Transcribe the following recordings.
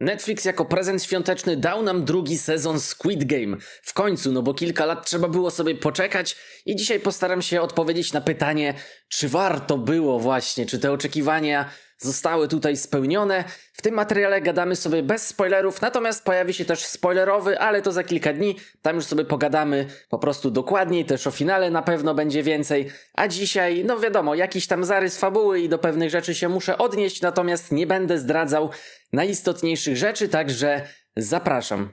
Netflix jako prezent świąteczny dał nam drugi sezon Squid Game. W końcu, no bo kilka lat trzeba było sobie poczekać i dzisiaj postaram się odpowiedzieć na pytanie, czy warto było właśnie, czy te oczekiwania zostały tutaj spełnione. W tym materiale gadamy sobie bez spoilerów, natomiast pojawi się też spoilerowy, ale to za kilka dni. Tam już sobie pogadamy po prostu dokładniej, też o finale na pewno będzie więcej. A dzisiaj, no wiadomo, jakiś tam zarys fabuły i do pewnych rzeczy się muszę odnieść, natomiast nie będę zdradzał najistotniejszych rzeczy, także zapraszam.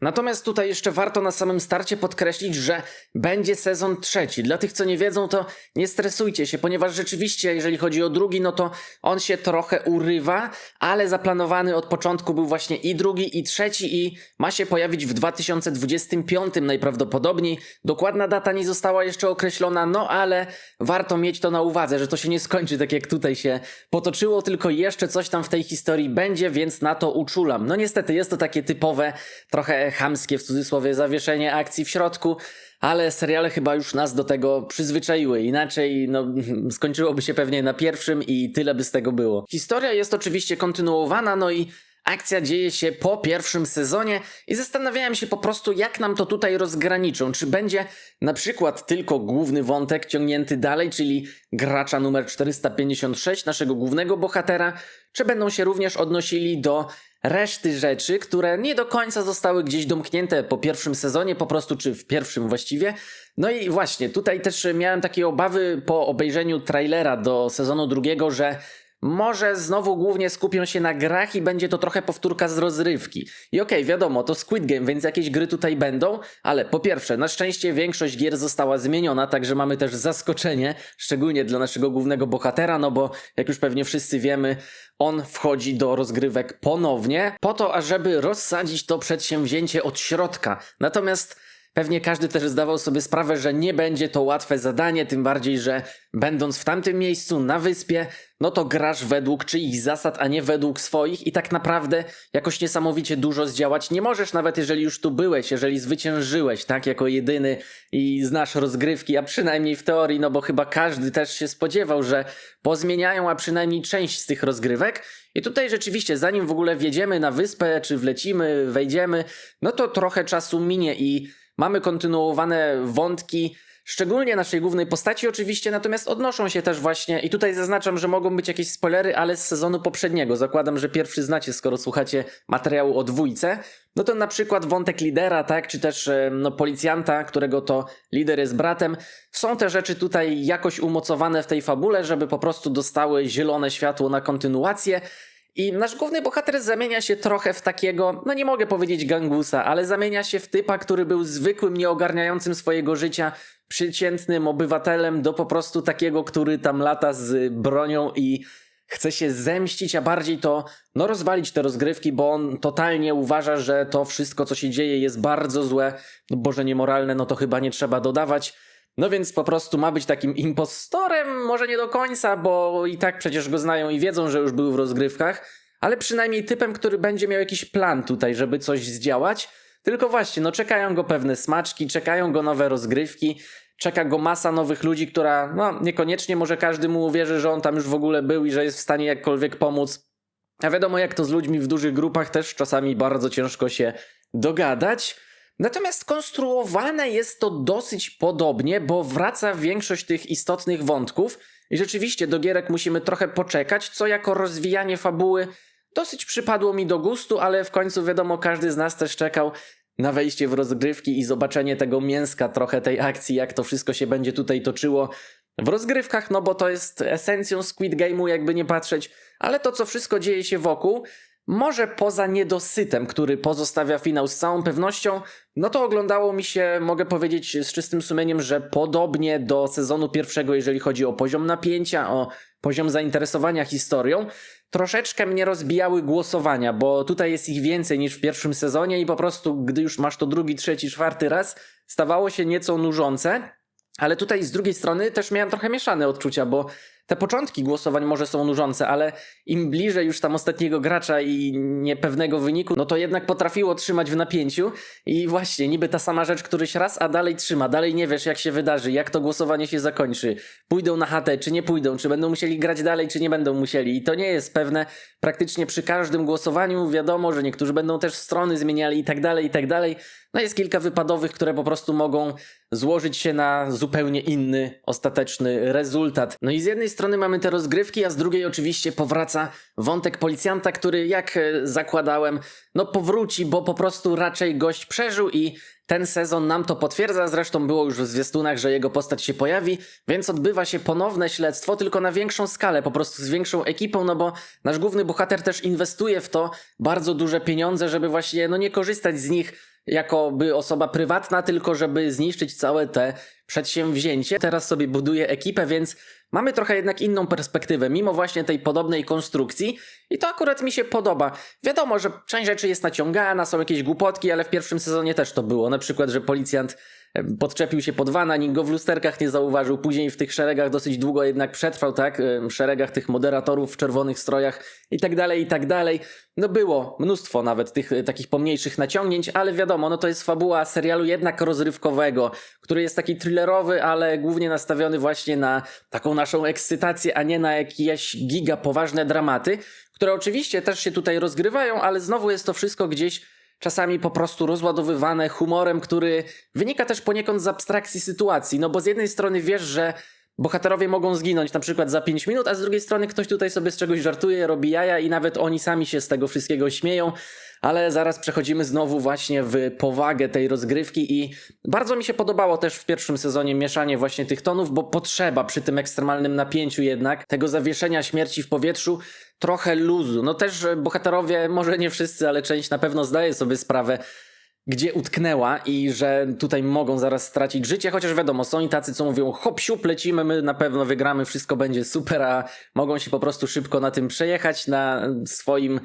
Natomiast tutaj jeszcze warto na samym starcie podkreślić, że będzie sezon trzeci. Dla tych, co nie wiedzą, to nie stresujcie się, ponieważ rzeczywiście, jeżeli chodzi o drugi, no to on się trochę urywa, ale zaplanowany od początku był właśnie i drugi, i trzeci, i ma się pojawić w 2025 najprawdopodobniej. Dokładna data nie została jeszcze określona, no ale warto mieć to na uwadze, że to się nie skończy tak jak tutaj się potoczyło, tylko jeszcze coś tam w tej historii będzie, więc na to uczulam. No niestety jest to takie typowe, trochę chamskie w cudzysłowie zawieszenie akcji w środku, ale seriale chyba już nas do tego przyzwyczaiły. Inaczej, no, skończyłoby się pewnie na pierwszym i tyle by z tego było. Historia jest oczywiście kontynuowana, no i Akcja dzieje się po pierwszym sezonie i zastanawiałem się po prostu, jak nam to tutaj rozgraniczą. Czy będzie na przykład tylko główny wątek ciągnięty dalej, czyli gracza numer 456, naszego głównego bohatera, czy będą się również odnosili do reszty rzeczy, które nie do końca zostały gdzieś domknięte po pierwszym sezonie, po prostu, czy w pierwszym właściwie. No i właśnie, tutaj też miałem takie obawy po obejrzeniu trailera do sezonu drugiego, że może znowu głównie skupią się na grach i będzie to trochę powtórka z rozrywki. I okej, okay, wiadomo, to Squid Game, więc jakieś gry tutaj będą, ale po pierwsze, na szczęście większość gier została zmieniona, także mamy też zaskoczenie, szczególnie dla naszego głównego bohatera, no bo jak już pewnie wszyscy wiemy, on wchodzi do rozgrywek ponownie, po to, ażeby rozsadzić to przedsięwzięcie od środka. Natomiast Pewnie każdy też zdawał sobie sprawę, że nie będzie to łatwe zadanie, tym bardziej, że będąc w tamtym miejscu na wyspie, no to grasz według czyichś zasad, a nie według swoich i tak naprawdę jakoś niesamowicie dużo zdziałać nie możesz, nawet jeżeli już tu byłeś, jeżeli zwyciężyłeś, tak, jako jedyny i znasz rozgrywki, a przynajmniej w teorii, no bo chyba każdy też się spodziewał, że pozmieniają, a przynajmniej część z tych rozgrywek. I tutaj rzeczywiście, zanim w ogóle wjedziemy na wyspę, czy wlecimy, wejdziemy, no to trochę czasu minie i Mamy kontynuowane wątki, szczególnie naszej głównej postaci oczywiście, natomiast odnoszą się też właśnie, i tutaj zaznaczam, że mogą być jakieś spoilery, ale z sezonu poprzedniego. Zakładam, że pierwszy znacie, skoro słuchacie materiału o dwójce. No to na przykład wątek lidera, tak, czy też e, no, policjanta, którego to lider jest bratem. Są te rzeczy tutaj jakoś umocowane w tej fabule, żeby po prostu dostały zielone światło na kontynuację. I nasz główny bohater zamienia się trochę w takiego, no nie mogę powiedzieć gangusa, ale zamienia się w typa, który był zwykłym, nieogarniającym swojego życia, przeciętnym obywatelem, do po prostu takiego, który tam lata z bronią i chce się zemścić, a bardziej to, no rozwalić te rozgrywki, bo on totalnie uważa, że to wszystko, co się dzieje, jest bardzo złe, no boże niemoralne, no to chyba nie trzeba dodawać. No więc po prostu ma być takim impostorem, może nie do końca, bo i tak przecież go znają i wiedzą, że już był w rozgrywkach, ale przynajmniej typem, który będzie miał jakiś plan tutaj, żeby coś zdziałać. Tylko właśnie, no czekają go pewne smaczki, czekają go nowe rozgrywki, czeka go masa nowych ludzi, która, no niekoniecznie może każdy mu uwierzy, że on tam już w ogóle był i że jest w stanie jakkolwiek pomóc. A wiadomo, jak to z ludźmi w dużych grupach też czasami bardzo ciężko się dogadać. Natomiast konstruowane jest to dosyć podobnie, bo wraca większość tych istotnych wątków i rzeczywiście do gierek musimy trochę poczekać, co jako rozwijanie fabuły dosyć przypadło mi do gustu, ale w końcu wiadomo, każdy z nas też czekał na wejście w rozgrywki i zobaczenie tego mięska, trochę tej akcji, jak to wszystko się będzie tutaj toczyło w rozgrywkach, no bo to jest esencją Squid Game'u, jakby nie patrzeć, ale to, co wszystko dzieje się wokół, może poza niedosytem, który pozostawia finał z całą pewnością, no to oglądało mi się, mogę powiedzieć z czystym sumieniem, że podobnie do sezonu pierwszego, jeżeli chodzi o poziom napięcia, o poziom zainteresowania historią. Troszeczkę mnie rozbijały głosowania, bo tutaj jest ich więcej niż w pierwszym sezonie i po prostu, gdy już masz to drugi, trzeci, czwarty raz, stawało się nieco nużące. Ale tutaj z drugiej strony też miałem trochę mieszane odczucia, bo te początki głosowań może są nużące, ale im bliżej już tam ostatniego gracza i niepewnego wyniku, no to jednak potrafiło trzymać w napięciu i właśnie niby ta sama rzecz któryś raz, a dalej trzyma, dalej nie wiesz jak się wydarzy, jak to głosowanie się zakończy, pójdą na chatę, czy nie pójdą, czy będą musieli grać dalej, czy nie będą musieli. I to nie jest pewne, praktycznie przy każdym głosowaniu wiadomo, że niektórzy będą też strony zmieniali i tak dalej, i tak dalej, no jest kilka wypadowych, które po prostu mogą złożyć się na zupełnie inny, ostateczny rezultat. No i z jednej strony mamy te rozgrywki, a z drugiej oczywiście powraca wątek policjanta, który jak e, zakładałem, no powróci, bo po prostu raczej gość przeżył i ten sezon nam to potwierdza, zresztą było już w zwiastunach, że jego postać się pojawi, więc odbywa się ponowne śledztwo, tylko na większą skalę, po prostu z większą ekipą, no bo nasz główny bohater też inwestuje w to bardzo duże pieniądze, żeby właśnie no nie korzystać z nich jako by osoba prywatna, tylko żeby zniszczyć całe te przedsięwzięcie. Teraz sobie buduje ekipę, więc mamy trochę jednak inną perspektywę, mimo właśnie tej podobnej konstrukcji i to akurat mi się podoba. Wiadomo, że część rzeczy jest naciągana, są jakieś głupotki, ale w pierwszym sezonie też to było. Na przykład, że policjant podczepił się pod wana, nikt go w lusterkach nie zauważył, później w tych szeregach dosyć długo jednak przetrwał, tak? W szeregach tych moderatorów w czerwonych strojach i tak dalej, i tak dalej. No było mnóstwo nawet tych e, takich pomniejszych naciągnięć, ale wiadomo, no to jest fabuła serialu jednak rozrywkowego, który jest taki thrillerowy, ale głównie nastawiony właśnie na taką naszą ekscytację, a nie na jakieś giga poważne dramaty, które oczywiście też się tutaj rozgrywają, ale znowu jest to wszystko gdzieś czasami po prostu rozładowywane humorem, który wynika też poniekąd z abstrakcji sytuacji, no bo z jednej strony wiesz, że bohaterowie mogą zginąć na przykład za 5 minut, a z drugiej strony ktoś tutaj sobie z czegoś żartuje, robi jaja i nawet oni sami się z tego wszystkiego śmieją, ale zaraz przechodzimy znowu właśnie w powagę tej rozgrywki i bardzo mi się podobało też w pierwszym sezonie mieszanie właśnie tych tonów, bo potrzeba przy tym ekstremalnym napięciu jednak tego zawieszenia śmierci w powietrzu trochę luzu. No też e, bohaterowie, może nie wszyscy, ale część na pewno zdaje sobie sprawę, gdzie utknęła i że tutaj mogą zaraz stracić życie, chociaż wiadomo, są i tacy, co mówią hop siup, lecimy, my na pewno wygramy, wszystko będzie super, a mogą się po prostu szybko na tym przejechać, na swoim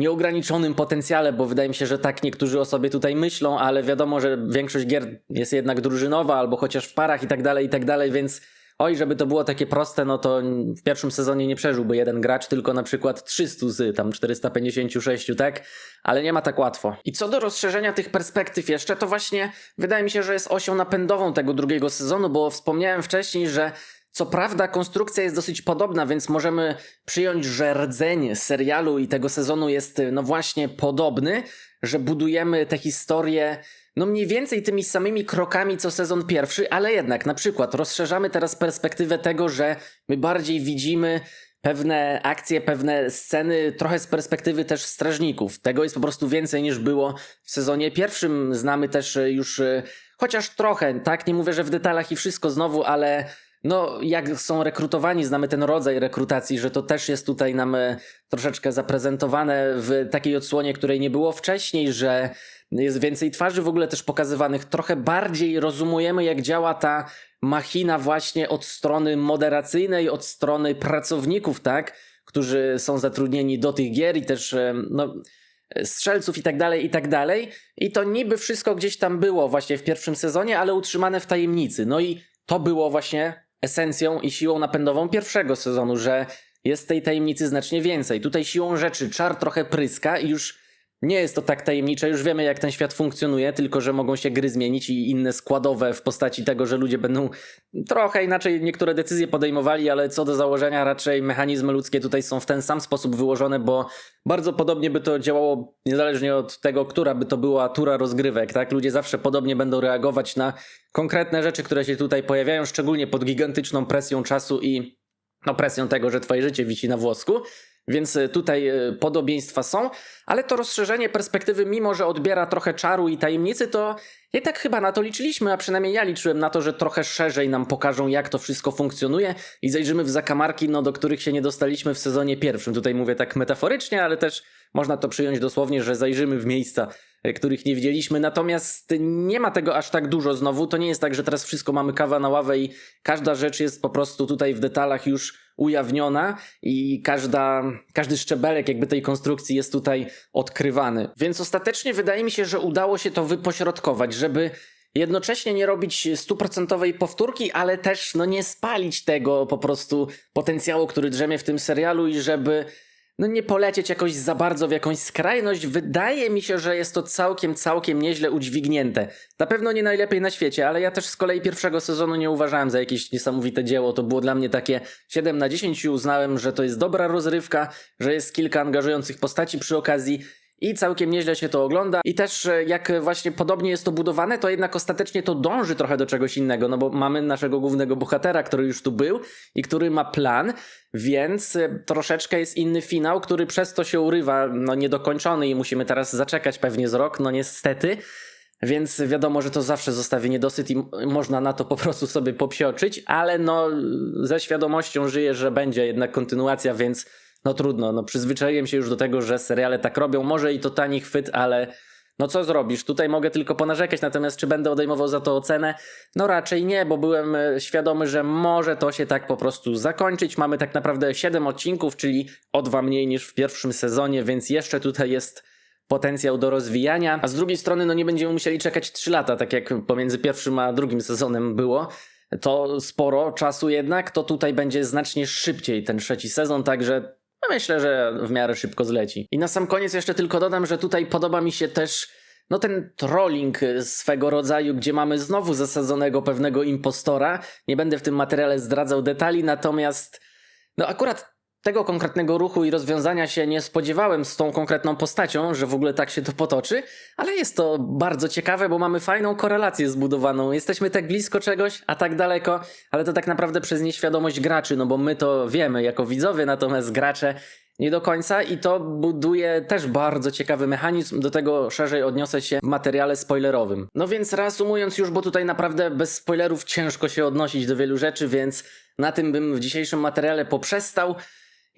nieograniczonym potencjale, bo wydaje mi się, że tak niektórzy o sobie tutaj myślą, ale wiadomo, że większość gier jest jednak drużynowa, albo chociaż w parach i tak dalej, i tak dalej, więc oj, żeby to było takie proste, no to w pierwszym sezonie nie przeżyłby jeden gracz, tylko na przykład 300 z tam 456, tak? Ale nie ma tak łatwo. I co do rozszerzenia tych perspektyw jeszcze, to właśnie wydaje mi się, że jest osią napędową tego drugiego sezonu, bo wspomniałem wcześniej, że co prawda konstrukcja jest dosyć podobna, więc możemy przyjąć, że rdzeń serialu i tego sezonu jest no właśnie podobny, że budujemy te historie no mniej więcej tymi samymi krokami co sezon pierwszy, ale jednak na przykład rozszerzamy teraz perspektywę tego, że my bardziej widzimy pewne akcje, pewne sceny trochę z perspektywy też strażników. Tego jest po prostu więcej niż było w sezonie pierwszym. Znamy też e, już e, chociaż trochę, tak? Nie mówię, że w detalach i wszystko znowu, ale no, jak są rekrutowani, znamy ten rodzaj rekrutacji, że to też jest tutaj nam e, troszeczkę zaprezentowane w takiej odsłonie, której nie było wcześniej, że jest więcej twarzy w ogóle też pokazywanych. Trochę bardziej rozumujemy, jak działa ta machina właśnie od strony moderacyjnej, od strony pracowników, tak? Którzy są zatrudnieni do tych gier i też, e, no, strzelców i tak dalej, i tak dalej. I to niby wszystko gdzieś tam było właśnie w pierwszym sezonie, ale utrzymane w tajemnicy. No i to było właśnie esencją i siłą napędową pierwszego sezonu, że jest tej tajemnicy znacznie więcej. Tutaj siłą rzeczy czar trochę pryska i już nie jest to tak tajemnicze, już wiemy jak ten świat funkcjonuje, tylko że mogą się gry zmienić i inne składowe w postaci tego, że ludzie będą trochę inaczej niektóre decyzje podejmowali, ale co do założenia raczej mechanizmy ludzkie tutaj są w ten sam sposób wyłożone, bo bardzo podobnie by to działało niezależnie od tego, która by to była tura rozgrywek, tak? Ludzie zawsze podobnie będą reagować na konkretne rzeczy, które się tutaj pojawiają, szczególnie pod gigantyczną presją czasu i no presją tego, że twoje życie wisi na włosku. Więc y, tutaj y, podobieństwa są, ale to rozszerzenie perspektywy, mimo że odbiera trochę czaru i tajemnicy, to jednak chyba na to liczyliśmy, a przynajmniej ja liczyłem na to, że trochę szerzej nam pokażą, jak to wszystko funkcjonuje i zajrzymy w zakamarki, no, do których się nie dostaliśmy w sezonie pierwszym. Tutaj mówię tak metaforycznie, ale też można to przyjąć dosłownie, że zajrzymy w miejsca, y, których nie widzieliśmy. Natomiast nie ma tego aż tak dużo znowu. To nie jest tak, że teraz wszystko mamy kawa na ławę i każda rzecz jest po prostu tutaj w detalach już ujawniona i każda, każdy szczebelek jakby tej konstrukcji jest tutaj odkrywany. Więc ostatecznie wydaje mi się, że udało się to wypośrodkować, żeby jednocześnie nie robić stuprocentowej powtórki, ale też no nie spalić tego po prostu potencjału, który drzemie w tym serialu i żeby no nie polecieć jakoś za bardzo w jakąś skrajność. Wydaje mi się, że jest to całkiem, całkiem nieźle udźwignięte. Na pewno nie najlepiej na świecie, ale ja też z kolei pierwszego sezonu nie uważałem za jakieś niesamowite dzieło. To było dla mnie takie 7 na 10 i uznałem, że to jest dobra rozrywka, że jest kilka angażujących postaci przy okazji i całkiem nieźle się to ogląda. I też e, jak właśnie podobnie jest to budowane, to jednak ostatecznie to dąży trochę do czegoś innego, no bo mamy naszego głównego bohatera, który już tu był i który ma plan, więc e, troszeczkę jest inny finał, który przez to się urywa, no niedokończony i musimy teraz zaczekać pewnie z rok, no niestety. Więc wiadomo, że to zawsze zostawi niedosyt i można na to po prostu sobie popsioczyć, ale no ze świadomością żyję, że będzie jednak kontynuacja, więc no trudno, no przyzwyczaiłem się już do tego, że seriale tak robią, może i to tani chwyt, ale no co zrobisz? Tutaj mogę tylko ponarzekać, natomiast czy będę odejmował za to ocenę? No raczej nie, bo byłem e, świadomy, że może to się tak po prostu zakończyć. Mamy tak naprawdę 7 odcinków, czyli o dwa mniej niż w pierwszym sezonie, więc jeszcze tutaj jest potencjał do rozwijania, a z drugiej strony no nie będziemy musieli czekać 3 lata, tak jak pomiędzy pierwszym a drugim sezonem było. To sporo czasu jednak, to tutaj będzie znacznie szybciej ten trzeci sezon, także myślę, że w miarę szybko zleci. I na sam koniec jeszcze tylko dodam, że tutaj podoba mi się też no ten trolling swego rodzaju, gdzie mamy znowu zasadzonego pewnego impostora. Nie będę w tym materiale zdradzał detali, natomiast no akurat tego konkretnego ruchu i rozwiązania się nie spodziewałem z tą konkretną postacią, że w ogóle tak się to potoczy, ale jest to bardzo ciekawe, bo mamy fajną korelację zbudowaną. Jesteśmy tak blisko czegoś, a tak daleko, ale to tak naprawdę przez nieświadomość graczy, no bo my to wiemy jako widzowie, natomiast gracze nie do końca i to buduje też bardzo ciekawy mechanizm. Do tego szerzej odniosę się w materiale spoilerowym. No więc reasumując już, bo tutaj naprawdę bez spoilerów ciężko się odnosić do wielu rzeczy, więc na tym bym w dzisiejszym materiale poprzestał.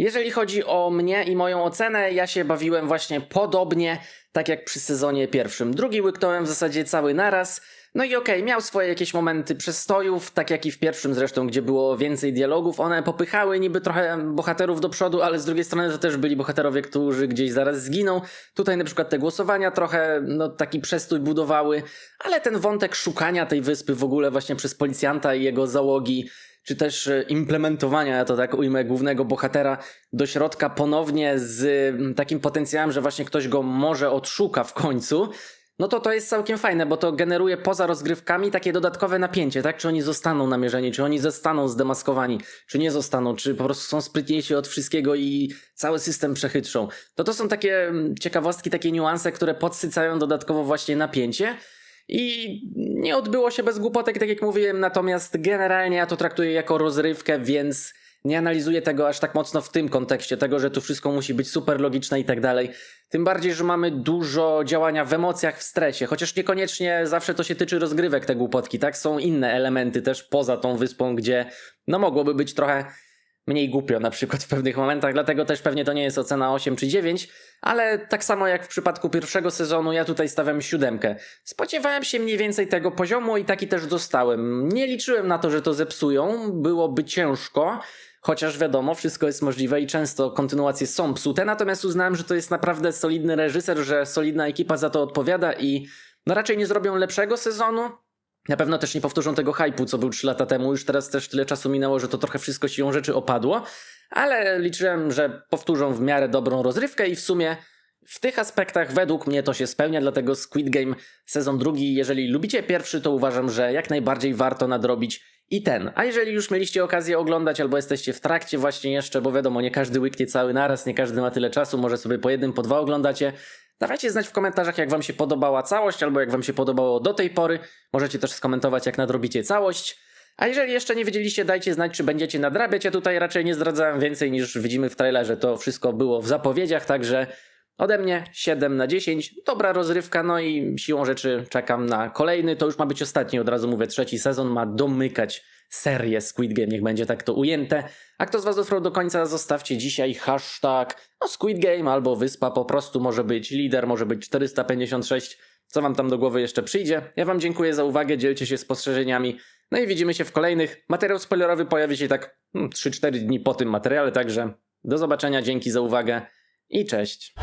Jeżeli chodzi o mnie i moją ocenę, ja się bawiłem właśnie podobnie, tak jak przy sezonie pierwszym. Drugi łyknąłem w zasadzie cały naraz. No i okej, miał swoje jakieś momenty przestojów, tak jak i w pierwszym zresztą, gdzie było więcej dialogów. One popychały niby trochę bohaterów do przodu, ale z drugiej strony to też byli bohaterowie, którzy gdzieś zaraz zginą. Tutaj na przykład te głosowania trochę, no taki przestój budowały, ale ten wątek szukania tej wyspy w ogóle właśnie przez policjanta i jego załogi, czy też e, implementowania, ja to tak ujmę, głównego bohatera do środka ponownie z takim potencjałem, że właśnie ktoś go może odszuka w końcu, no to to jest całkiem fajne, bo to generuje poza rozgrywkami takie dodatkowe napięcie, tak? Czy oni zostaną namierzeni, czy oni zostaną zdemaskowani, czy nie zostaną, czy po prostu są sprytniejsi od wszystkiego i cały system przechytrzą. To to są takie ciekawostki, takie niuanse, które podsycają dodatkowo właśnie napięcie. I nie odbyło się bez głupotek, tak jak mówiłem, natomiast generalnie ja to traktuję jako rozrywkę, więc nie analizuję tego aż tak mocno w tym kontekście, tego, że tu wszystko musi być super logiczne i tak dalej. Tym bardziej, że mamy dużo działania w emocjach, w stresie, chociaż niekoniecznie zawsze to się tyczy rozgrywek te głupotki, tak? Są inne elementy też poza tą wyspą, gdzie no mogłoby być trochę mniej głupio na przykład w pewnych momentach, dlatego też pewnie to nie jest ocena 8 czy 9, ale tak samo jak w przypadku pierwszego sezonu, ja tutaj stawiam siódemkę. Spodziewałem się mniej więcej tego poziomu i taki też dostałem. Nie liczyłem na to, że to zepsują, byłoby ciężko, chociaż wiadomo, wszystko jest możliwe i często kontynuacje są psute, natomiast uznałem, że to jest naprawdę solidny reżyser, że solidna ekipa za to odpowiada i no raczej nie zrobią lepszego sezonu, na pewno też nie powtórzą tego hypu, co był 3 lata temu. Już teraz też tyle czasu minęło, że to trochę wszystko siłą rzeczy opadło. Ale liczyłem, że powtórzą w miarę dobrą rozrywkę i w sumie w tych aspektach według mnie to się spełnia, dlatego Squid Game sezon drugi, jeżeli lubicie pierwszy, to uważam, że jak najbardziej warto nadrobić i ten. A jeżeli już mieliście okazję oglądać albo jesteście w trakcie właśnie jeszcze, bo wiadomo, nie każdy łyknie cały naraz, nie każdy ma tyle czasu, może sobie po jednym, po dwa oglądacie, Dawajcie znać w komentarzach, jak Wam się podobała całość, albo jak Wam się podobało do tej pory. Możecie też skomentować, jak nadrobicie całość. A jeżeli jeszcze nie wiedzieliście, dajcie znać, czy będziecie nadrabiać. Ja tutaj raczej nie zdradzałem więcej niż widzimy w trailerze. To wszystko było w zapowiedziach, także ode mnie 7 na 10. Dobra rozrywka, no i siłą rzeczy czekam na kolejny. To już ma być ostatni, od razu mówię, trzeci sezon ma domykać serię Squid Game, niech będzie tak to ujęte. A kto z Was dotrwał do końca, zostawcie dzisiaj hashtag no Squid Game albo Wyspa po prostu może być lider, może być 456, co Wam tam do głowy jeszcze przyjdzie. Ja Wam dziękuję za uwagę, dzielcie się spostrzeżeniami, no i widzimy się w kolejnych. Materiał spoilerowy pojawi się tak hmm, 3-4 dni po tym materiale, także do zobaczenia, dzięki za uwagę i cześć.